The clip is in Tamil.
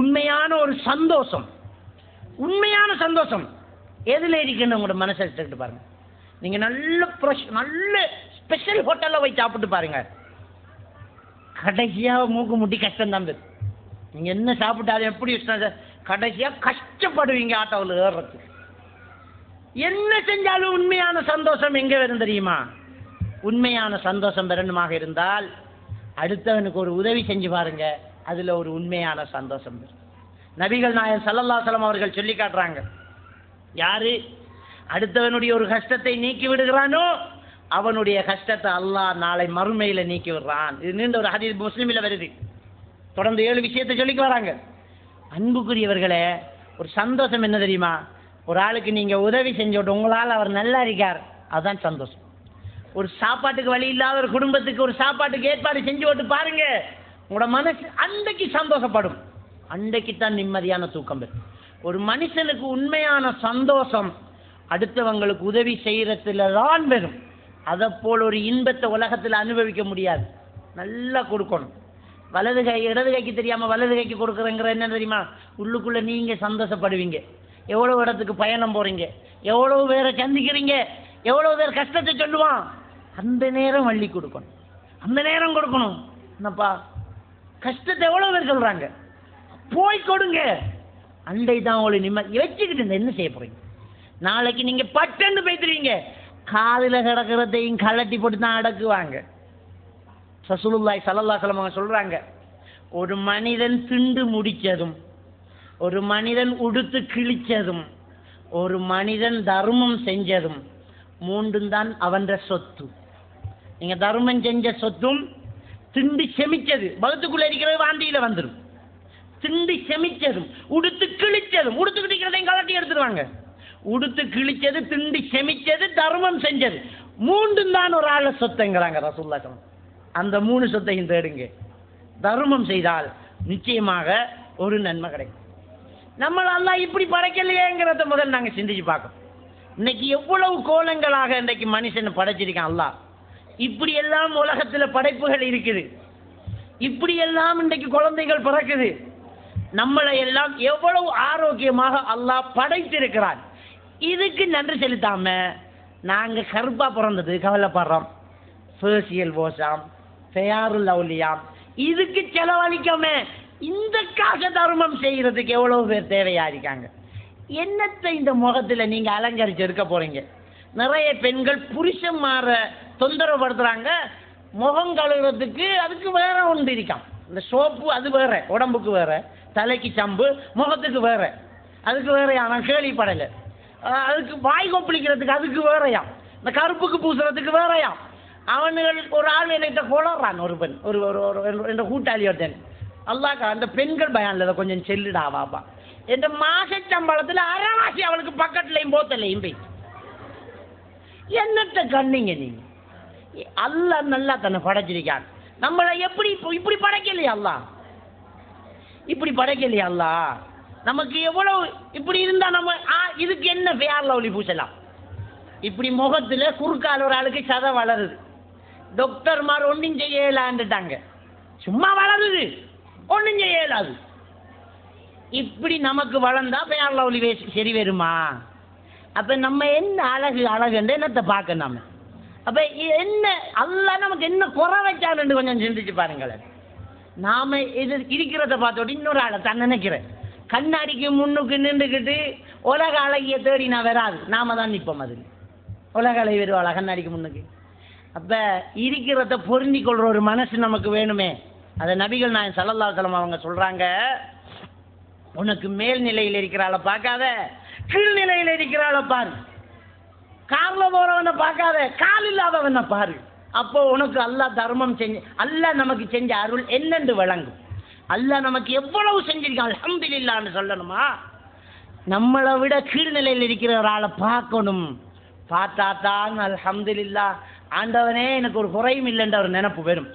உண்மையான ஒரு சந்தோஷம். உண்மையான சந்தோஷம். எதில் இருக்குன்னு உங்களோட மனசை எடுத்துக்கிட்டு பாருங்கள் நீங்கள் நல்ல ஃப்ரெஷ் நல்ல ஸ்பெஷல் ஹோட்டலில் போய் சாப்பிட்டு பாருங்கள் கடைசியாக மூக்கு முட்டி கஷ்டம் தான் நீங்கள் என்ன சாப்பிட்டாலும் எப்படி இஷ்டம் சார்? கடைசியாக கஷ்டப்படுவீங்க ஆட்டோவில் ஏறுறதுக்கு. என்ன செஞ்சாலும் உண்மையான சந்தோஷம் எங்கே வரும் தெரியுமா? உண்மையான சந்தோஷம் பெறணுமாக இருந்தால் அடுத்தவனுக்கு ஒரு உதவி செஞ்சு பாருங்கள் அதில் ஒரு உண்மையான சந்தோஷம் நபிகள் நாயன் சலம் அவர்கள் சொல்லி காட்டுறாங்க. யாரு? அடுத்தவனுடைய ஒரு கஷ்டத்தை நீக்கி விடுகிறானோ அவனுடைய கஷ்டத்தை அல்லாஹ் நாளை மறுமையில் நீக்கி விடுறான். இது நீண்ட ஒரு ஹதீஸ் முஸ்லீமில் வருது. தொடர்ந்து ஏழு விஷயத்தை சொல்லிக்கு வராங்க. அன்புக்குரியவர்களே ஒரு சந்தோஷம் என்ன தெரியுமா? ஒரு ஆளுக்கு நீங்கள் உதவி செஞ்சோட்டு உங்களால் அவர் நல்லா இருக்கார். அதுதான் சந்தோஷம். ஒரு சாப்பாட்டுக்கு வழி இல்லாத ஒரு குடும்பத்துக்கு ஒரு சாப்பாட்டுக்கு ஏற்பாடு செஞ்சு விட்டு பாருங்கள் உங்களோட மனசு அன்றைக்கு சந்தோஷப்படும். அன்றைக்கு தான் நிம்மதியான தூக்கம் பெறும் ஒரு மனுஷனுக்கு உண்மையான சந்தோஷம் அடுத்தவங்களுக்கு உதவி செய்கிறதுல தான் வரும். அதை போல் ஒரு இன்பத்தை உலகத்தில் அனுபவிக்க முடியாது. நல்லா கொடுக்கணும். வலது கை இடது கைக்கு தெரியாமல் வலது கைக்கு கொடுக்குறேங்கிற என்ன தெரியுமா? உள்ளுக்குள்ளே நீங்கள் சந்தோஷப்படுவீங்க. எவ்வளோ இடத்துக்கு பயணம் போகிறீங்க எவ்வளோ பேரை சந்திக்கிறீங்க? எவ்வளோ பேர் கஷ்டத்தை சொல்லுவான்? அந்த நேரம் வள்ளி கொடுக்கணும். அந்த நேரம் கொடுக்கணும். என்னப்பா? கஷ்டத்தை எவ்வளோ பேர் சொல்கிறாங்க போய் கொடுங்க. அண்டை தான் அவளை நிம்மதி வச்சுக்கிட்டு இந்த என்ன செய்ய போகிறீங்க நாளைக்கு நீங்கள் பட்டன்னு போய்த்துருவீங்க காதில் கிடக்கிறதையும் கலட்டி போட்டு தான் அடக்குவாங்க சசுலுல்லாய் சலல்லா சலமாக சொல்கிறாங்க ஒரு மனிதன் திண்டு முடிச்சதும் ஒரு மனிதன் உடுத்து கிழிச்சதும் ஒரு மனிதன் தர்மம் செஞ்சதும் மூன்றும் தான் அவன்ற சொத்து. நீங்கள் தர்மம் செஞ்ச சொத்தும் திண்டு செமிச்சது. பகத்துக்குள்ள இருக்கிறது வாந்தியில வந்துடும் திண்டு செமிச்சதும் உடுத்து கிழிச்சதும் உடுத்து இருக்கிறதையும் கலட்டி எடுத்துருவாங்க. உடுத்து கிழிச்சது திண்டு செமிச்சது தர்மம் செஞ்சது. மூன்றும் தான் ஒரு ஆள சொத்துங்கிறாங்க ரசூல்லா அந்த மூணு சொத்தையும் தேடுங்க. தர்மம் செய்தால் நிச்சயமாக ஒரு நன்மை கிடைக்கும். நம்மளெல்லாம் இப்படி படைக்கலையேங்கிறத முதல் நாங்கள் சிந்திச்சு பார்க்கணும். இன்னைக்கு எவ்வளவு கோலங்களாக இன்றைக்கு மனுஷனை படைச்சிருக்கான் அல்லாஹ். இப்படி எல்லாம் படைப்புகள் இருக்குது. இப்படி எல்லாம் இன்றைக்கு குழந்தைகள் பிறக்குது. நம்மளை எல்லாம் எவ்வளவு ஆரோக்கியமாக அல்லாஹ் படைத்திருக்கிறான். இதுக்கு நன்றி செலுத்தாம நாங்க கருப்பா பிறந்தது கவலைப்படுறோம். ஃபேசியல் வாஷாம் ஃபேயாருல் லவ்லியாம் இதுக்கு செலவழிக்காம இந்த காச தர்மம் செய்யறதுக்கு எவ்வளவு பேர் தேவையா இருக்காங்க? என்னத்தை இந்த முகத்துல நீங்க அலங்கரிச்சு இருக்க போறீங்க? நிறைய பெண்கள் புருஷன் மாற தொந்தரவுப்படுத்துகிறாங்க முகம் கழுவுறதுக்கு அதுக்கு வேற ஒன்று இருக்கான் இந்த சோப்பு அது வேற உடம்புக்கு வேற தலைக்கு சம்பு முகத்துக்கு வேற. அதுக்கு வேறையான நான் கேள்விப்படலை. அதுக்கு வாய் கொப்பளிக்கிறதுக்கு அதுக்கு வேறயாம் இந்த கருப்புக்கு பூசுறதுக்கு வேறயாம் அவனுகள் ஒரு ஆள் என்கிட்ட கொளறான் ஒரு பெண் ஒரு ஒரு ஒரு என்ற கூட்டாளி ஒருத்தன். அல்லாக்கா அந்த பெண்கள் பயான்ல இதை கொஞ்சம் செல்லுடா வாப்பா என்ற மாச சம்பளத்துல அரைவாசி அவளுக்கு பக்கத்துலையும் போத்தலையும் போய். என்னத்தை கண்ணிங்க நீங்கள் அல்லாஹ் நல்லா தன்னை படைச்சிருக்கான். நம்மளை எப்படி இப்போ இப்படி படைக்கலையா அல்லாஹ்? இப்படி படைக்கலையா அல்லாஹ்? நமக்கு எவ்வளவு இப்படி இருந்தா நம்ம ஆ இதுக்கு என்ன பேர் லவ்லி பூசலாம்? இப்படி முகத்துல குறுக்கால் ஒரு ஆளுக்கு சதை வளருது. டாக்டர்மார் ஒன்றும் செய்ய சும்மா வளருது. ஒன்றும் செய்யலாது. இப்படி நமக்கு வளர்ந்தா பேர் லவ்லி சரி வருமா? அப்ப நம்ம என்ன அழகு அழகுன்ற என்னத்தை பார்க்க நம்ம அப்ப என்ன அல்லாஹ் நமக்கு என்ன குறை வச்சான்னு கொஞ்சம் சிந்திச்சு பாருங்களேன். நாம இது இருக்கிறத பார்த்தோட்டு இன்னொரு ஆளை தான் நினைக்கிறேன். கண்ணாடிக்கு முன்னுக்கு நின்றுக்கிட்டு உலக அழகிய தேடி நான் வராது. நாம தான் நிற்போம் அது. உலக அழகி வருவாளா கண்ணாடிக்கு முன்னுக்கு? அப்ப இருக்கிறத பொருந்தி கொள்ற ஒரு மனசு நமக்கு வேணுமே. அதை நபிகள் நான் சல்லல்லா சலம் அவங்க சொல்றாங்க. உனக்கு மேல் நிலையில் இருக்கிறாள பார்க்காத கீழ்நிலையில் இருக்கிறாள பாரு. காலில் போகிறவனை பார்க்காத கால் இல்லாதவனை பாரு. அப்போ உனக்கு அல்லா தர்மம் செஞ்சு அல்லா நமக்கு செஞ்ச அருள் என்னென்று விளங்கும் அல்லா நமக்கு எவ்வளவு செஞ்சிருக்கான் அல்ஹம்துலில்லாஹ்னு சொல்லணுமா? நம்மளை விட கீழ்நிலையில் இருக்கிற ஒரு ஆளை பார்க்கணும். பார்த்தா தான் அல்ஹம்துலில்லாஹ். ஆண்டவனே எனக்கு ஒரு குறையும் இல்லைன்ற ஒரு நினப்பு வரும்.